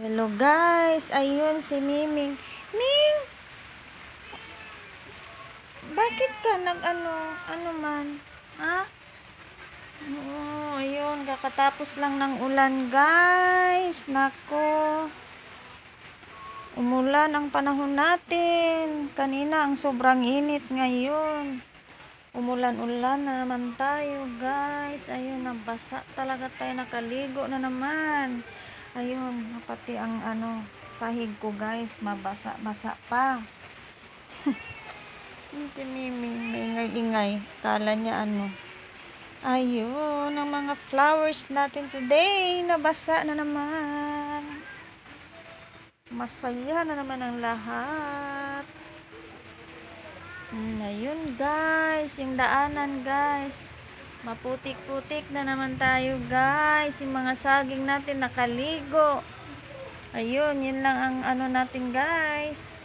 Hello guys, ayun si Miming. Ming! Bakit ka nag ano, ano man? Ha? Oo, ayun, kakatapos lang ng ulan guys. Nako. Umulan ang panahon natin. Kanina ang sobrang init ngayon. Umulan-ulan na naman tayo, guys. Ayun, nabasa talaga tayo. Nakaligo na naman. Ayun, pati ang ano, sahig ko, guys. Mabasa-basa pa. Hindi, Mimi. Maingay-ingay. Kala niya ano. Ayun, ang mga flowers natin today. Nabasa na naman. Masaya na naman ang lahat. Mm, ayun guys, yung daanan guys. Maputik-putik na naman tayo guys. Yung mga saging natin nakaligo. Ayun, yun lang ang ano natin guys.